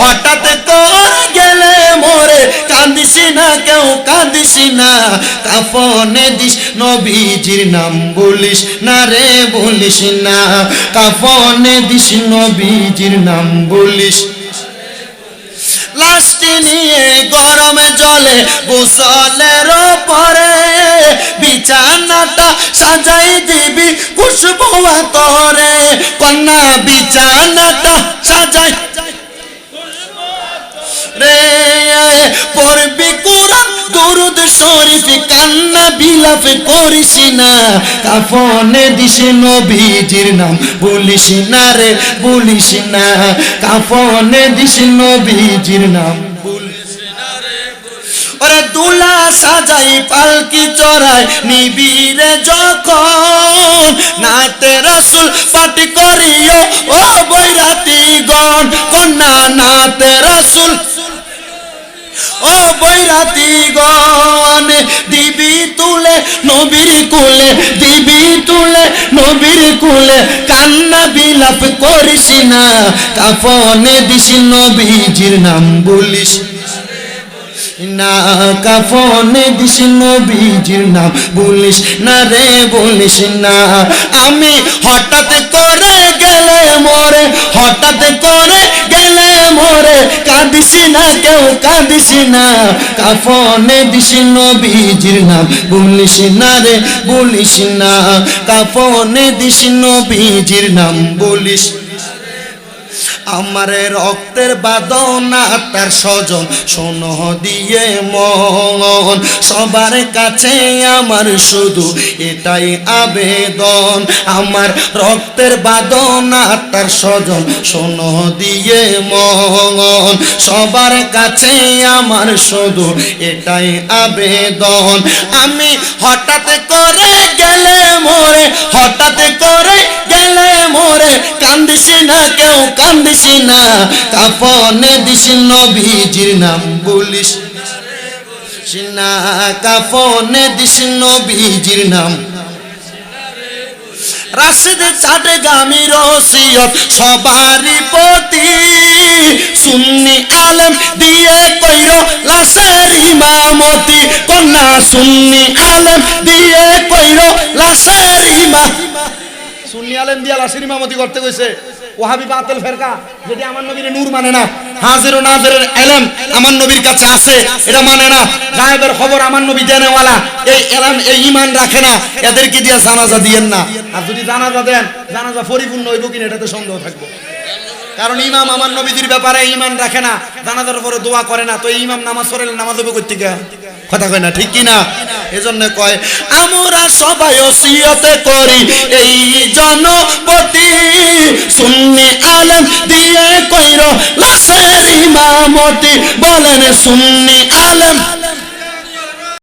হঠাৎ করে গেলে মোরে কান্দিস না, কেউ কান্দিস না। কাফনে দিস, নবীজির নাম বলিস না রে, বলিস না। কাফনে দিস, নবীজির নাম বলিস। লাস্টি নিয়ে গরমে জলে, গোসলের পরে বিছানাটা সাজাই দিবি খুশবু তরে কন্যা বিছানাটা সাজাই রে, পড়বি কোরআন, দরুদ শরীফ, কান্না বিলাপ করিস না। কাফনে দিস নবীজির নাম, বলিস না রে, বলিস না। কাফনে দিস নবীজির নাম। দুলা সাজাই পালকি চড়াই নিবিরে যখন নাতে রাসুল পাটি করিও ও বৈরাতি গণ, কন্যা নাতে রাসুল। ও বৈরাতি গণ, দিবি তুলে নবীর কুলে, দিবি তুলে নবীর কুলে, কান্না বিলাপ করিস না, কাফনে দিস নবীজির নাম বলিস। না, কাফনে দিস নবীজির নাম। বলিস না রে, বলিস না। আমি হঠাৎ করে গেলে মোরে, হঠাৎ করে গেলে মোরে, কাঁদিস না কেউ, কাঁদিস না। কাফনে দিস নবীজির নাম। বলিস না রে, বলিস না। কাফনে দিস নবীজির নাম। বলিস আমার রক্তের বাদনা তার স্বজন শোন দিয়ে মন। সবার কাছে আমার শুধু এটাই আবেদন। আমার রক্তের বাদনা তার স্বজন শোন দিয়ে মন। সবার কাছে আমার শুধু এটাই আবেদন। আমি হঠাৎ করে গেলে মোরে, হঠাৎ করে গেলে মোরে কান্দিস না কেউ কান্দিস না কাফনে দিস নবীজির নাম বলিস না কাফনে দিস নবীজির নাম রাশিদ চাটে গামি রসিয়ত, সবারই প্রতি সুন্নি আলেম দিয়ে কইর লাশের ইমামতি। কন্যা সুন্নি আলেম দিয়ে কইর লাশের ইমা সুন্নি আলেম ইমামতি করতে কইছে ওহাবি বাতিল ফেরকা, যদি আমার নবীর নূর মানে না, হাজির ও নাজিরের আমার নবীর কাছে আছে, এটা মানে না, গায়েবের খবর আমার নবী এই এলেম, এই ইমান রাখে না, এদেরকে দিয়ে জানাজা দিয়েন না। আর যদি জানাজা দেন, জানাজা পরিপূর্ণ হইব কিনা, এটাতে সন্দেহ থাকব। কারণ ইমাম আমার নবীদের ব্যাপারে ইমান রাখে না, জানাজার পরে দোয়া করে না, তো ইমাম নামাজ পড়লে নামাজ হবে করতে কথা কয় না, ঠিক কি না এজন্য কয়, আমরা সবাই ওসিয়তে করি, এই জনপতি সুন্নি আলেম দিয়ে কইর, লাশের ইমামতি বলেন সুন্নি আলেম।